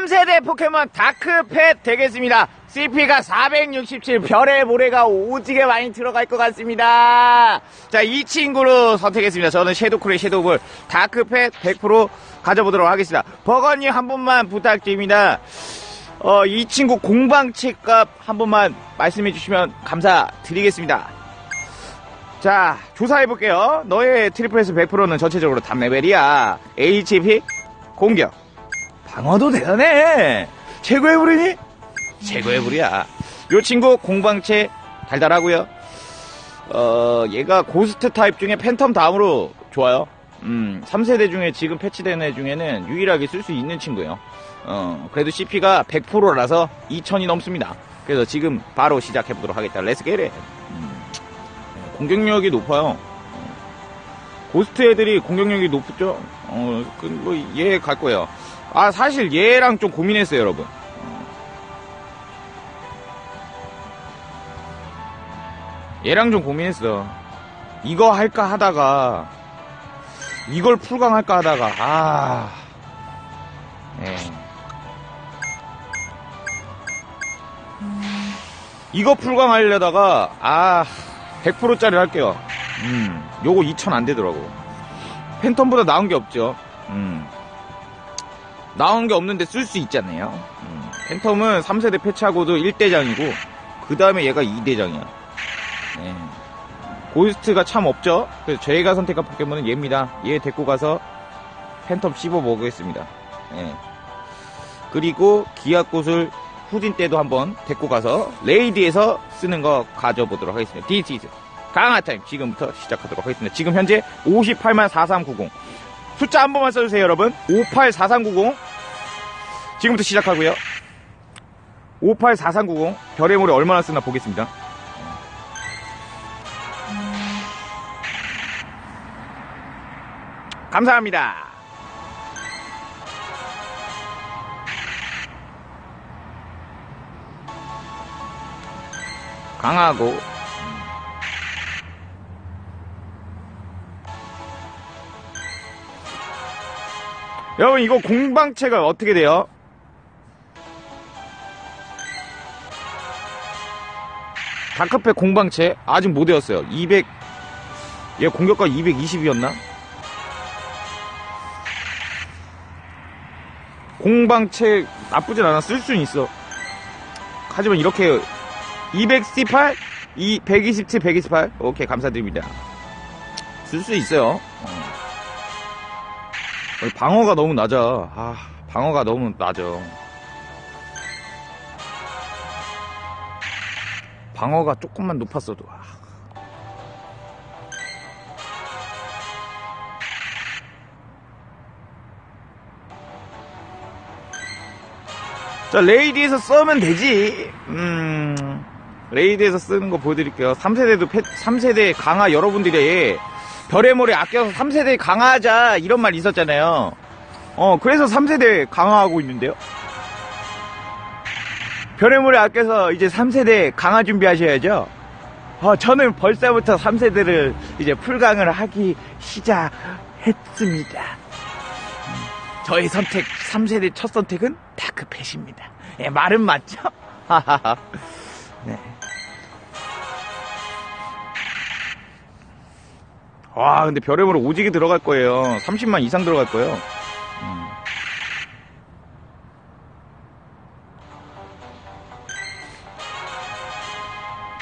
3세대 포켓몬 다크펫 되겠습니다. CP가 467, 별의 모래가 오지게 많이 들어갈 것 같습니다. 자, 이 친구로 선택했습니다. 저는 섀도크의 섀도우볼 다크펫 100% 가져보도록 하겠습니다. 버거님 한 번만 부탁드립니다. 어, 이 친구 공방체 값한 번만 말씀해 주시면 감사드리겠습니다. 자, 조사해볼게요. 너의 트리플스 100%는 전체적으로 탑 레벨이야. HP, 공격, 방어도 대단해. 최고의 불이니? 최고의 불이야. 요 친구 공방체 달달하고요. 어, 얘가 고스트 타입 중에 팬텀 다음으로 좋아요. 음, 3세대 중에 지금 패치된 애 중에는 유일하게 쓸 수 있는 친구예요. 어, 그래도 CP가 100%라서 2000이 넘습니다. 그래서 지금 바로 시작해보도록 하겠다. 렛츠 게레. 음, 공격력이 높아요. 어, 고스트 애들이 공격력이 높죠? 어, 그, 뭐, 얘 갈 거예요. 아, 사실 얘랑 좀 고민했어요, 여러분. 어. 얘랑 좀 고민했어. 이거 할까 하다가, 이걸 풀강 할까 하다가, 아, 예. 이거 풀강 하려다가, 아, 100%짜리 할게요. 음, 요거 2000안 되더라고. 팬텀보다 나은 게 없죠. 음. 나온 게 없는데 쓸 수 있잖아요. 음, 팬텀은 3세대 패치하고도 1대장이고, 그 다음에 얘가 2대장이야. 네. 고이스트가 참 없죠? 그래서 저희가 선택한 포켓몬은 얘입니다. 얘 데리고 가서 팬텀 씹어 먹겠습니다. 네. 그리고 기아꽃을 후딘 때도 한번 데리고 가서 레이디에서 쓰는 거 가져보도록 하겠습니다. 디티즈 강화 타임 지금부터 시작하도록 하겠습니다. 지금 현재 58만 4390 숫자 한 번만 써주세요, 여러분. 584390. 지금부터 시작하고요. 584390. 별의 모래 얼마나 쓰나 보겠습니다. 감사합니다. 강하고 여러분 이거 공방체가 어떻게 돼요? 다크팩 공방체? 아직 못 외웠어요. 200 얘 공격가 220이었나? 공방체 나쁘진 않아. 쓸 수는 있어. 하지만 이렇게 218이 127, 128 오케이 감사드립니다. 쓸 수 있어요. 어. 방어가 너무 낮아. 아, 방어가 너무 낮아. 방어가 조금만 높았어도. 아. 자, 레이디에서 쓰면 되지. 음, 레이디에서 쓰는 거 보여드릴게요. 3세대도, 3세대 강화 여러분들이 별의 모래 아껴서 3세대 강화하자 이런 말 있었잖아요. 어 그래서 3세대 강화하고 있는데요. 별의 모래 아껴서 이제 3세대 강화 준비하셔야죠. 어 저는 벌써부터 3세대를 이제 풀강을 하기 시작했습니다. 저의 선택 3세대 첫 선택은 다크펫입니다. 예, 말은 맞죠? 네. 와, 근데 별의모로 오지게 들어갈 거예요. 30만 이상 들어갈 거예요. 음.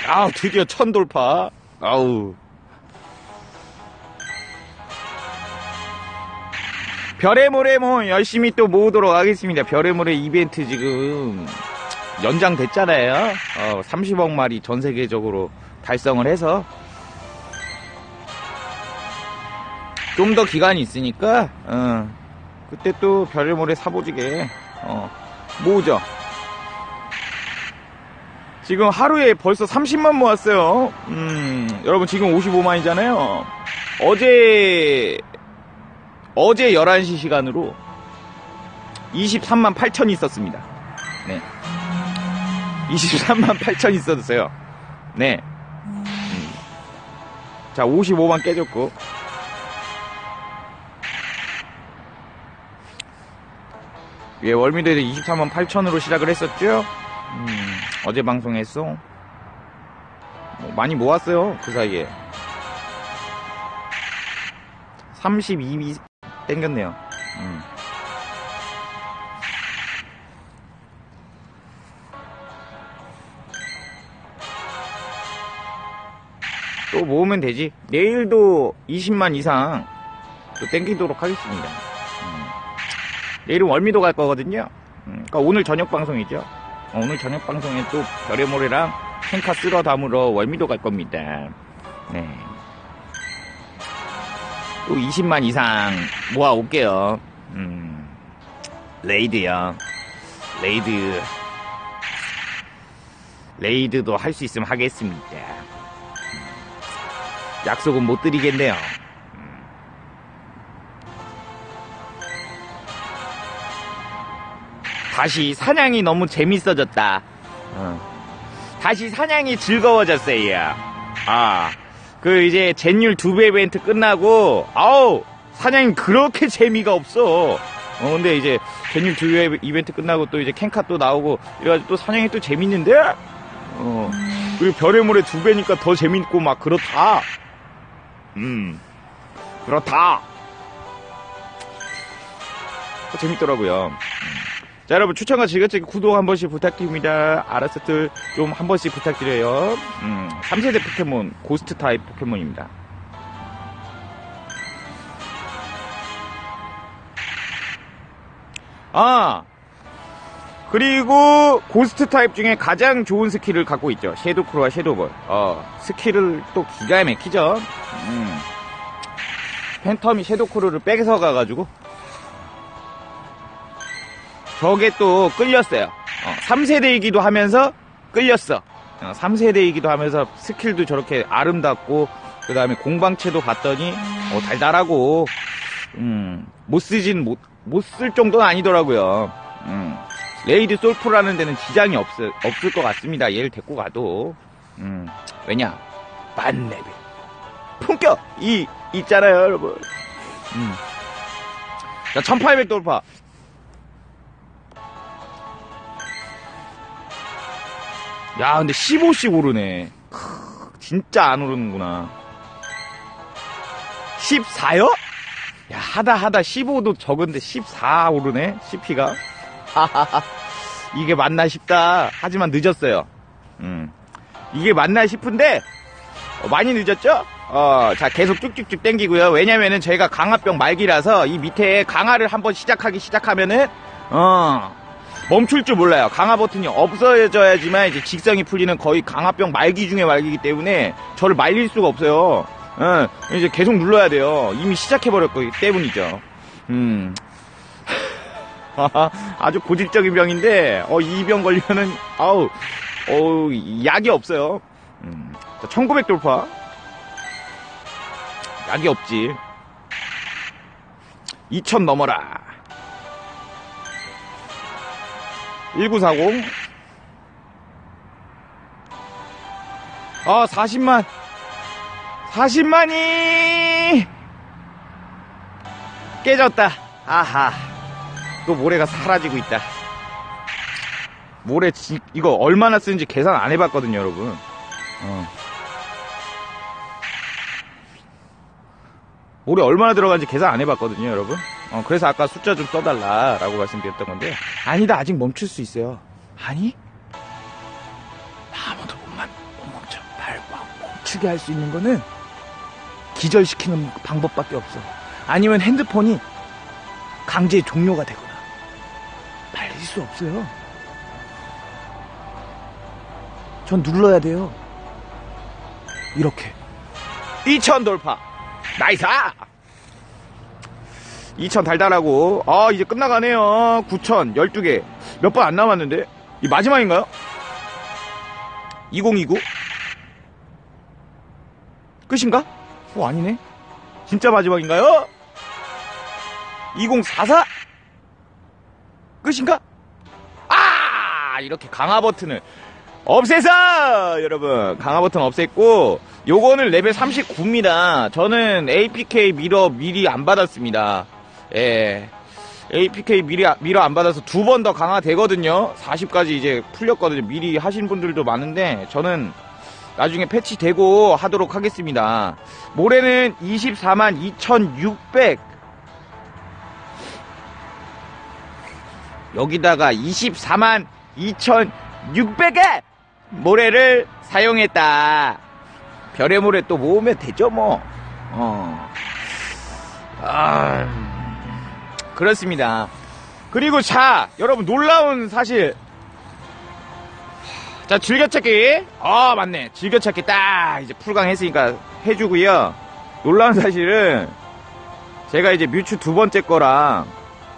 아우, 드디어 천 돌파. 아우. 별의 모래 뭐 열심히 또 모으도록 하겠습니다. 별의 모래 이벤트 지금 연장됐잖아요. 어, 30억 마리 전 세계적으로 달성을 해서 좀 더 기간이 있으니까 어, 그때 또 별의 모래 사보지게 어, 모으죠. 지금 하루에 벌써 30만 모았어요. 음, 여러분 지금 55만이잖아요. 어제 어제 11시 시간으로 23만 8천 있었습니다. 네. 23만 8천 있었어요. 네. 음. 자, 55만 깨졌고. 예, 월미도에서 23만 8천으로 시작을 했었죠. 음, 어제 방송했어. 뭐 많이 모았어요, 그 사이에. 32 땡겼네요. 음. 또 모으면 되지. 내일도 20만 이상 또 땡기도록 하겠습니다. 음. 내일은 월미도 갈 거거든요. 음, 그러니까 오늘 저녁 방송이죠. 어, 오늘 저녁 방송에 또 별의 모래랑 캔카 쓸어 담으러 월미도 갈 겁니다. 네. 또 20만 이상 모아 올게요. 음, 레이드요. 레이드. 레이드도 할 수 있으면 하겠습니다. 약속은 못 드리겠네요. 다시 사냥이 너무 재밌어졌다. 어. 다시 사냥이 즐거워졌어요. 아, 그 이제 젠율 두 배 이벤트 끝나고 아우 사냥이 그렇게 재미가 없어. 어 근데 이제 젠율 두 배 이벤트 끝나고 또 이제 캔카 또 나오고 이래가지고 또 사냥이 또 재밌는데. 어 그리고 별의 모래 두 배니까 더 재밌고 막 그렇다. 음 그렇다. 또 재밌더라고요. 음. 자 여러분 추천과 즐겨찾기 구독 한 번씩 부탁드립니다. 아라스트 좀한 번씩 부탁드려요. 음, 3세대 포켓몬 고스트 타입 포켓몬입니다. 아 그리고 고스트 타입 중에 가장 좋은 스킬을 갖고 있죠. 섀도크로와 섀도볼. 어, 스킬을 또 기가 막히죠? 음. 팬텀이 섀도크로를 뺏어 가가지고 저게 또 끌렸어요. 어, 3세대이기도 하면서 끌렸어. 어, 3세대이기도 하면서 스킬도 저렇게 아름답고 그 다음에 공방체도 봤더니 어, 달달하고 음, 못 쓰진 못 못 쓸 정도는 아니더라고요. 음, 레이드 솔프라는 데는 지장이 없을 없을 것 같습니다. 얘를 데리고 가도 음, 왜냐 만레벨 품격 이 있잖아요, 여러분. 음. 자, 1800 돌파. 야, 근데 15씩 오르네. 크, 진짜 안 오르는구나. 14요? 야, 하다 하다 15도 적은데 14 오르네? CP가. 이게 맞나 싶다. 하지만 늦었어요. 음. 이게 맞나 싶은데, 어, 많이 늦었죠? 어, 자, 계속 쭉쭉쭉 땡기고요. 왜냐면은 저희가 강화병 말기라서 이 밑에 강화를 한번 시작하기 시작하면은, 어, 멈출 줄 몰라요. 강화 버튼이 없어져야지만 이제 직성이 풀리는 거의 강화병 말기 중에 말기이기 때문에 저를 말릴 수가 없어요. 어, 이제 계속 눌러야 돼요. 이미 시작해버렸기 때문이죠. 음. 아주 고질적인 병인데, 어, 이 병 걸리면은, 아우, 어우, 약이 없어요. 음. 자, 1900 돌파. 약이 없지. 2000 넘어라. 1940. 아, 40만. 40만이! 깨졌다. 아하. 또 모래가 사라지고 있다. 모래, 지, 이거 얼마나 쓰는지 계산 안 해봤거든요, 여러분. 어. 모래 얼마나 들어간지 계산 안 해봤거든요, 여러분. 어, 그래서 아까 숫자 좀 써달라라고 말씀드렸던 건데 아니다 아직 멈출 수 있어요. 아니? 아무도 못, 만, 못 멈춰. 날 멈추게 할 수 있는 거는 기절시키는 방법밖에 없어. 아니면 핸드폰이 강제 종료가 되거나 말릴 수 없어요. 전 눌러야 돼요. 이렇게 2000 돌파 나이 스2000 달달하고. 아 이제 끝나가네요. 9000 12개. 몇 번 안 남았는데. 이 마지막인가요? 2029 끝인가? 어 아니네. 진짜 마지막인가요? 2044 끝인가? 아! 이렇게 강화 버튼을 없애서! 여러분 강화 버튼 없앴고 요거는 레벨 39입니다. 저는 APK 미러 미리 안 받았습니다 예. APK 미리, 미러 안 받아서 두 번 더 강화되거든요. 40까지 이제 풀렸거든요. 미리 하신 분들도 많은데, 저는 나중에 패치되고 하도록 하겠습니다. 모레는 24만 2,600. 여기다가 24만 2,600에 모래를 사용했다. 별의 모래 또 모으면 되죠, 뭐. 어. 아, 그렇습니다. 그리고 자, 여러분 놀라운 사실. 자, 즐겨찾기. 아, 맞네. 즐겨찾기 딱 이제 풀강 했으니까 해주고요. 놀라운 사실은 제가 이제 뮤츠 두 번째 거랑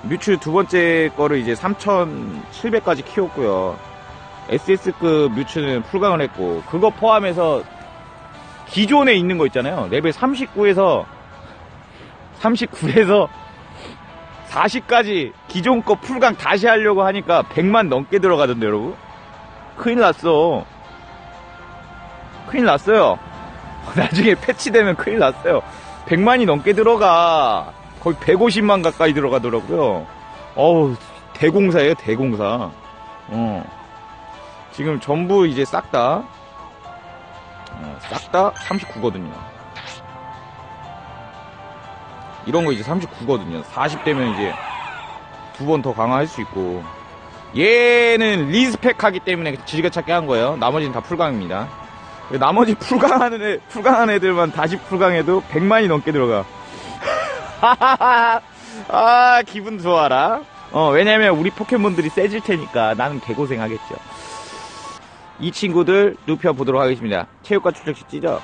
뮤츠 두 번째 거를 이제 3,700까지 키웠고요. SS급 뮤츠는 풀강을 했고, 그거 포함해서 기존에 있는 거 있잖아요. 레벨 39에서 39에서 40까지 기존 거 풀강 다시 하려고 하니까 100만 넘게 들어가던데 여러분. 큰일 났어. 큰일 났어요. 나중에 패치되면 큰일 났어요. 100만이 넘게 들어가. 거의 150만 가까이 들어가더라고요. 어우 대공사예요 대공사. 어. 지금 전부 이제 싹다 어, 싹다 39거든요 이런 거 이제 39거든요. 40대면 이제 두 번 더 강화할 수 있고. 얘는 리스펙 하기 때문에 즐겨찾기 한 거예요. 나머지는 다 풀강입니다. 나머지 풀강하는 애, 풀강한 애들만 다시 풀강해도 100만이 넘게 들어가. 아, 기분 좋아라. 어, 왜냐면 우리 포켓몬들이 세질 테니까 나는 개고생 하겠죠. 이 친구들 눕혀보도록 하겠습니다. 체육과 출적시 찢어.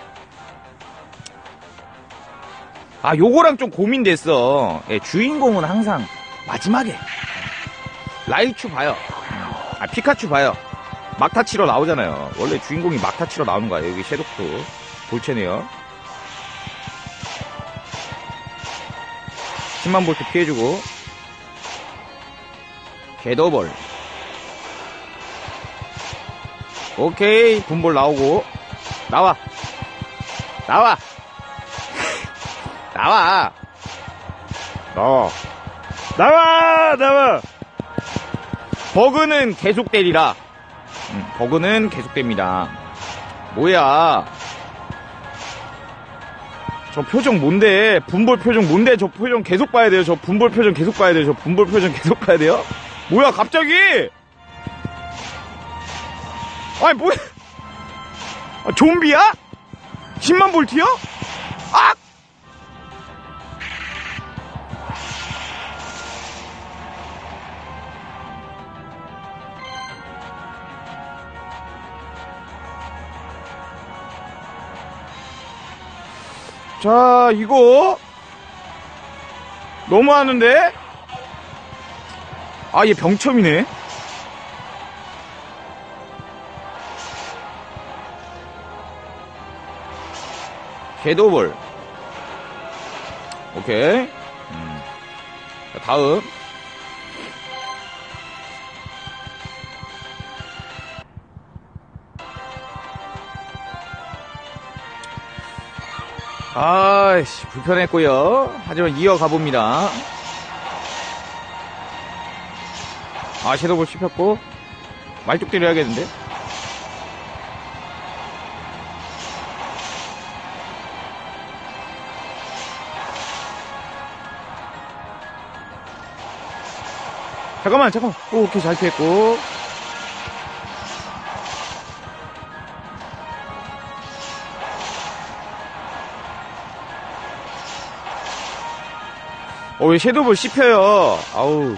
아, 요거랑 좀 고민됐어. 예, 주인공은 항상 마지막에. 라이츄 봐요. 아, 피카츄 봐요. 막타 치러 나오잖아요. 원래 주인공이 막타 치러 나오는 거야. 여기 섀도크. 볼체네요. 10만 볼트 피해주고. 개더벌. 오케이. 분볼 나오고. 나와. 나와. 나와. 나와. 나와! 나와! 버그는 계속 때리라. 음, 버그는 계속 됩니다. 뭐야. 저 표정 뭔데? 분볼 표정 뭔데? 저 표정 계속 봐야 돼요. 저 분볼 표정 계속 봐야 돼요. 저 분볼 표정 계속 봐야 돼요. 뭐야, 갑자기? 아니, 뭐야. 아, 좀비야? 10만 볼트요? 아! 자, 이거 너무하는데? 아, 얘 병첨이네. 섀도볼. 오케이. 음. 자, 다음. 아이씨, 불편했고요 하지만 이어가 봅니다. 아, 섀도볼 씹혔고. 말뚝 때려야겠는데? 잠깐만, 잠깐만. 오, 오케이, 잘 피했고. 어, 왜 섀도볼 씹혀요? 아우.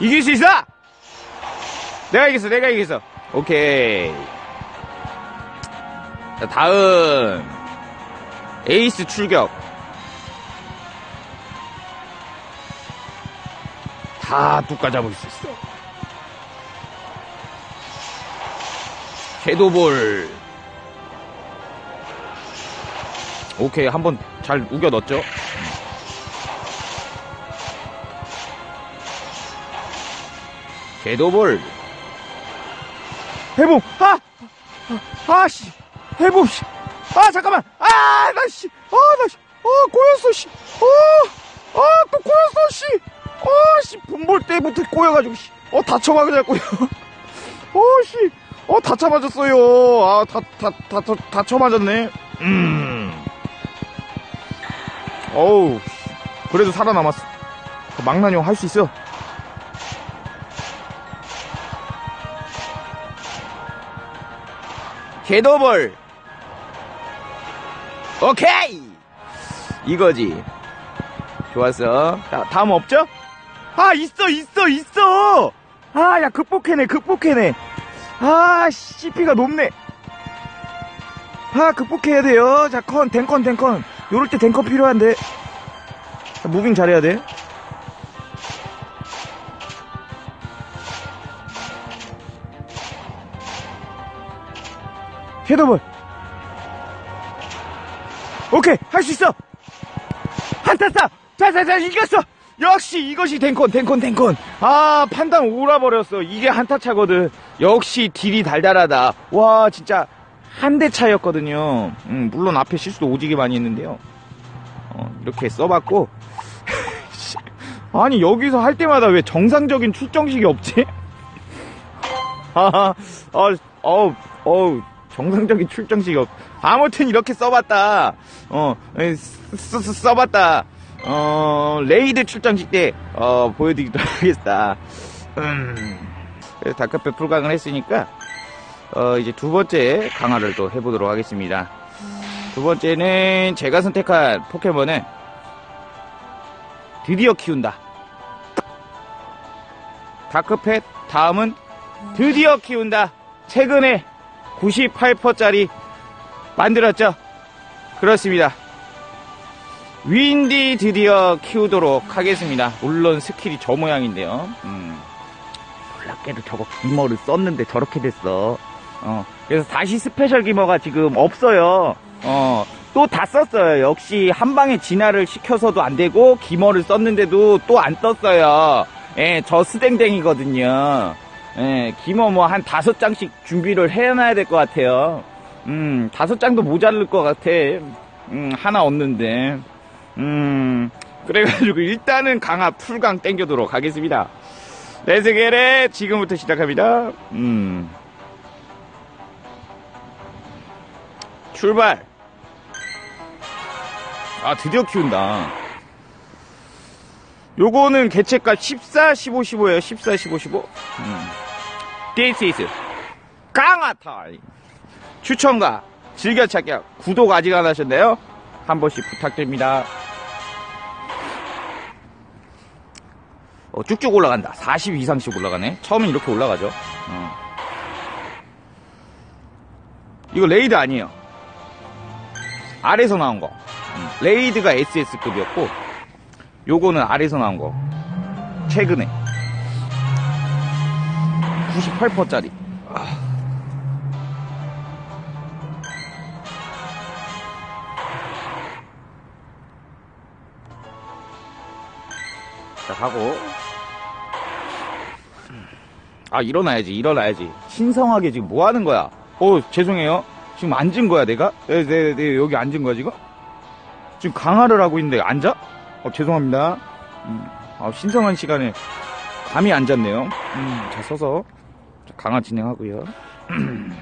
이길 수 있어! 내가 이겼어, 내가 이겼어. 오케이. 자, 다음. 에이스 출격. 다 뚝까 잡을 수 있어. 섀도볼. 오케이, 한번 잘 우겨 넣었죠? 섀도볼. 해봄! 아! 아, 아, 씨! 해봄, 씨! 아, 잠깐만! 아, 나, 씨! 아, 나, 씨! 아, 꼬였어, 씨! 아! 아, 또 꼬였어, 씨! 아, 씨! 분볼 때부터 꼬여가지고, 씨! 어, 그냥 꼬여. 어, 씨! 어, 다쳐 맞았어요. 아, 다, 다, 다, 다, 다쳐 맞았네. 음. 어우, 씨. 그래도 살아남았어. 그 망나뇽 할 수 있어. 섀도볼. 오케이! 이거지. 좋았어. 자, 다음 없죠? 아, 있어, 있어, 있어! 아, 야, 극복해내, 극복해내. 아, CP가 높네. 아, 극복해야 돼요. 자, 컨, 댕컨, 댕컨. 요럴 때 댕컨 필요한데. 자, 무빙 잘해야 돼. 섀도볼. 오케이, 할 수 있어! 한타싸! 자, 자, 자, 이겼어! 역시 이것이 댕컨, 댕컨, 댕컨. 아, 판단 오라버렸어. 이게 한타차거든. 역시 딜이 달달하다. 와, 진짜 한 대 차였거든요. 음, 물론 앞에 실수도 오지게 많이 했는데요. 어, 이렇게 써봤고. 아니, 여기서 할 때마다 왜 정상적인 출정식이 없지? 아, 어, 어, 어, 정상적인 출정식이 없. 아무튼 이렇게 써봤다. 어, 에, 쓰, 쓰, 써봤다. 어, 레이드 출정식 때, 어, 보여드리도록 하겠다. 음, 그래서 다크페 풀강을 했으니까, 어, 이제 두 번째 강화를 또 해보도록 하겠습니다. 두 번째는 제가 선택한 포켓몬은 드디어 키운다. 다크펫 다음은 드디어 키운다. 최근에 98%짜리 만들었죠. 그렇습니다. 윈디 드디어 키우도록 하겠습니다. 물론 스킬이 저 모양인데요. 음, 놀랍게도 저거 기머를 썼는데 저렇게 됐어. 어, 그래서 다시 스페셜 기머가 지금 없어요. 어, 또 다 썼어요. 역시 한 방에 진화를 시켜서도 안 되고 기머를 썼는데도 또 안 떴어요. 예, 저 스댕댕이거든요. 예, 기머 뭐 한 다섯 장씩 준비를 해놔야 될 것 같아요. 음, 다섯 장도 모자랄 것 같아. 음, 하나 없는데. 음, 그래가지고 일단은 강화 풀강 땡겨도록 하겠습니다. 레즈게레 지금부터 시작합니다. 음. 출발. 아, 드디어 키운다. 요거는 개체가 14, 15, 15예요. 14, 15, 15. 음. This is 강화 타임. 추천과 즐겨찾기 구독 아직 안 하셨나요? 한 번씩 부탁드립니다. 어, 쭉쭉 올라간다. 40 이상씩 올라가네. 처음엔 이렇게 올라가죠. 어. 이거 레이드 아니에요. 아래서 나온 거. 음, 레이드가 SS급이었고, 요거는 아래서 나온 거. 최근에. 98%짜리. 자, 가고. 아, 일어나야지, 일어나야지. 신성하게 지금 뭐 하는 거야? 어, 죄송해요. 지금 앉은 거야, 내가? 네, 네, 네, 여기 앉은 거야, 지금? 지금 강화를 하고 있는데 앉아? 어, 죄송합니다. 음, 아, 신성한 시간에 감이 앉았네요. 음, 자, 서서 자, 강화 진행하고요.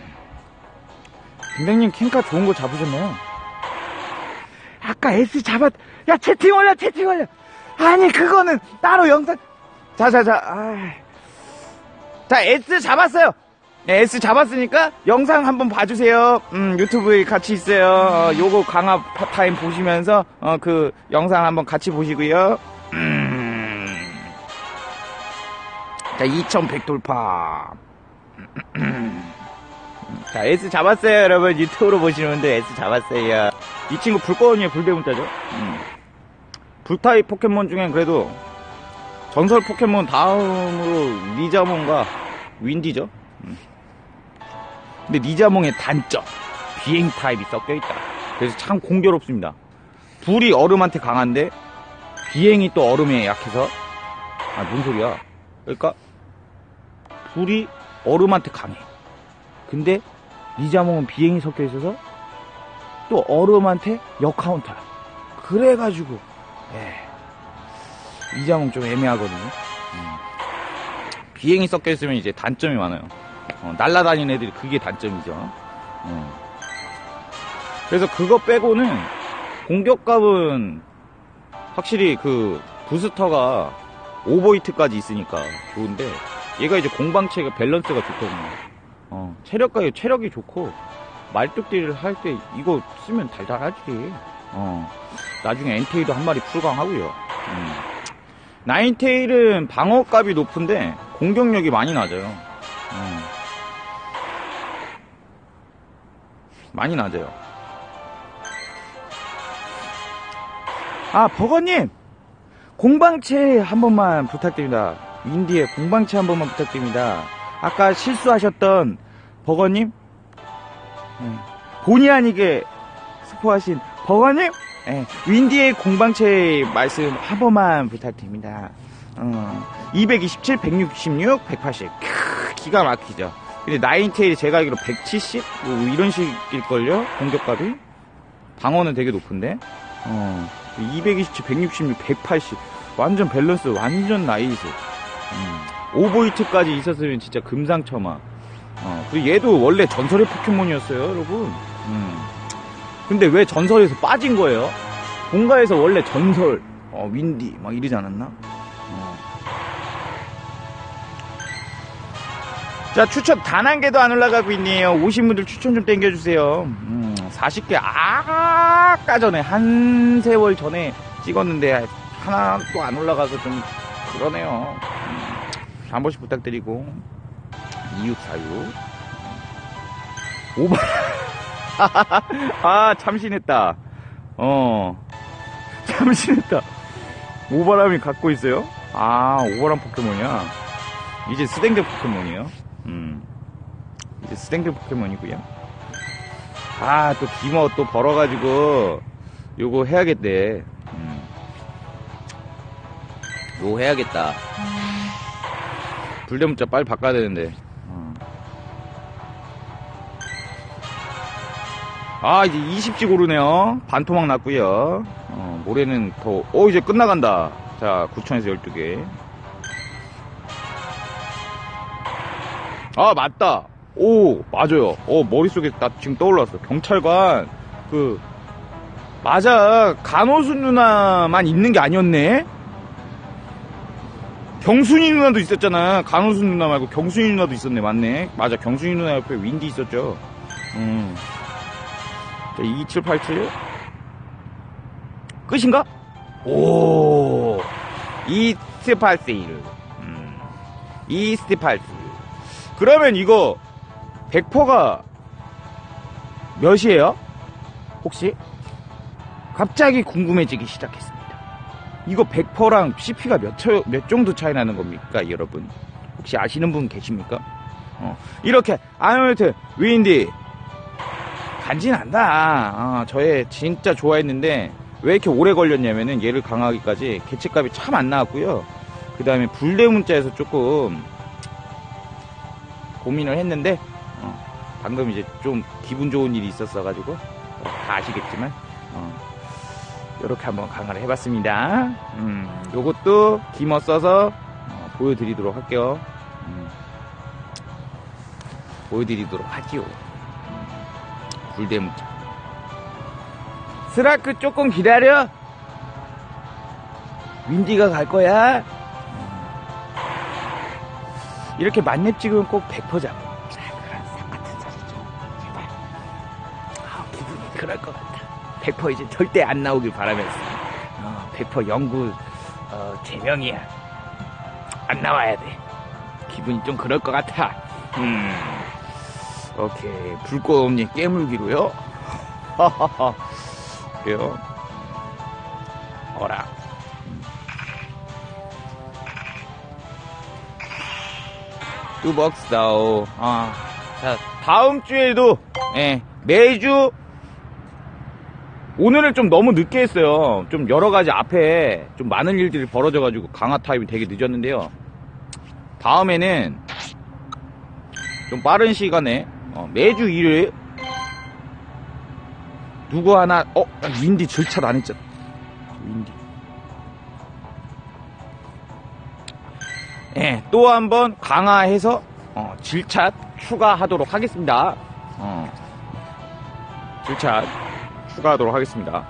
김백님 캠카 좋은 거 잡으셨네요. 아까 S 잡았, 야, 채팅 올려, 채팅 올려! 아니, 그거는 따로 영상, 자, 자, 자, 아 자, S 잡았어요! 네, S 잡았으니까 영상 한번 봐주세요. 음, 유튜브에 같이 있어요. 어, 요거 강화 타임 보시면서, 어, 그 영상 한번 같이 보시고요. 음. 자, 2100 돌파. 자, S 잡았어요, 여러분. 유튜브로 보시는 분들 S 잡았어요. 이 친구 불꽃이에요, 불대문자죠. 음. 불타입 포켓몬 중엔 그래도 전설 포켓몬 다음으로 리자몬과 윈디죠. 음. 근데 리자몽의 단점 비행 타입이 섞여 있다. 그래서 참 공교롭습니다. 불이 얼음한테 강한데 비행이 또 얼음에 약해서 아 뭔 소리야? 그러니까 둘이 얼음한테 강해. 근데 리자몽은 비행이 섞여 있어서 또 얼음한테 역카운터야. 그래가지고 예. 리자몽 좀 애매하거든요. 음. 비행이 섞여 있으면 이제 단점이 많아요. 어, 날라다니는 애들이 그게 단점이죠. 어. 그래서 그거 빼고는 공격값은 확실히 그 부스터가 오버히트까지 있으니까 좋은데 얘가 이제 공방체가 밸런스가 좋거든요. 어, 체력과 체력이 좋고 말뚝딜을 할 때 이거 쓰면 달달하지. 어, 나중에 엔테이도 한 마리 풀강하고요. 음. 나인테일은 방어값이 높은데 공격력이 많이 낮아요. 어. 많이 낮아요. 아, 버거님! 공방체 한 번만 부탁드립니다. 윈디의 공방체 한 번만 부탁드립니다. 아까 실수하셨던 버거님? 네. 본의 아니게 스포하신 버거님? 네. 윈디의 공방체 말씀 한 번만 부탁드립니다. 어, 227, 166, 180. 크, 기가 막히죠. 근데 나인테일이 제가 알기로 170? 뭐 이런 식일걸요? 공격값이? 방어는 되게 높은데? 어, 227, 166, 180. 완전 밸런스, 완전 나이스. 음, 오버히트까지 있었으면 진짜 금상첨화. 어, 그리고 얘도 원래 전설의 포켓몬이었어요, 여러분. 음. 근데 왜 전설에서 빠진 거예요? 본가에서 원래 전설, 어, 윈디, 막 이러지 않았나? 어. 자, 추천 단 한 개도 안 올라가고 있네요. 오신 분들 추천 좀 땡겨주세요. 음, 40개, 아까 전에, 한 세월 전에 찍었는데, 하나도 안 올라가서 좀, 그러네요. 음, 한 번씩 부탁드리고, 2646. 오바, 아, 참신했다. 어, 참신했다. 오바람이 갖고 있어요? 아, 오바람 포켓몬이야. 이제 스댕드 포켓몬이에요. 음. 이제 스댕드 포켓몬이고요. 아, 또 기머 또 벌어가지고 요거 해야겠대. 음. 요거 해야겠다. 불대문자 빨리 바꿔야 되는데. 아, 이제 20씩 오르네요. 반토막 났고요. 어, 모레는 더, 어, 이제 끝나간다. 자, 9천에서 12개. 아, 맞다. 오, 맞아요. 어, 머릿속에 나 지금 떠올랐어. 경찰관, 그, 맞아. 간호수 누나만 있는 게 아니었네? 경순이 누나도 있었잖아. 간호수 누나 말고 경순이 누나도 있었네. 맞네. 맞아. 경순이 누나 옆에 윈디 있었죠. 음. 자, 2787. 끝인가? 오. 이스파세일. 음. 이스파세일. 그러면 이거 100%가 몇이에요? 혹시? 갑자기 궁금해지기 시작했습니다. 이거 100%랑 CP가 몇, 초, 몇 정도 차이 나는 겁니까, 여러분? 혹시 아시는 분 계십니까? 어, 이렇게, 아무튼, 위인디, 간지난다. 어, 저의 진짜 좋아했는데, 왜 이렇게 오래 걸렸냐면은, 얘를 강하기까지 개체값이 참 안 나왔고요. 그 다음에 불대문자에서 조금, 고민을 했는데 어, 방금 이제 좀 기분 좋은 일이 있었어 가지고 어, 다 아시겠지만 이렇게 한번 강화를 해봤습니다. 음, 요것도 기머 써서 어, 보여드리도록 할게요. 음, 보여드리도록 하지요. 음, 불대문자. 스라크 조금 기다려. 윈디가 갈 거야. 이렇게 만렙 찍으면 꼭 100% 잡아. 자, 그런 상 같은 소리죠. 제발. 아, 기분이 그럴 것 같아. 100% 이제 절대 안 나오길 바라면서. 어, 100% 연구, 어, 제명이야. 안 나와야 돼. 기분이 좀 그럴 것 같아. 음. 오케이. 불꽃 없니 깨물기로요? 그래요. 어라. 뚜벅사오. 아, 자, 다음 주에도, 예, 매주, 오늘은 좀 너무 늦게 했어요. 좀 여러 가지 앞에 좀 많은 일들이 벌어져 가지고 강화 타입이 되게 늦었는데요. 다음에는 좀 빠른 시간에 어, 매주 일요일 누구 하나 어 윈디 절차도 안 했잖아 윈디 예, 또 한 번 강화해서 어, 질차 추가하도록 하겠습니다. 어, 질차 추가하도록 하겠습니다.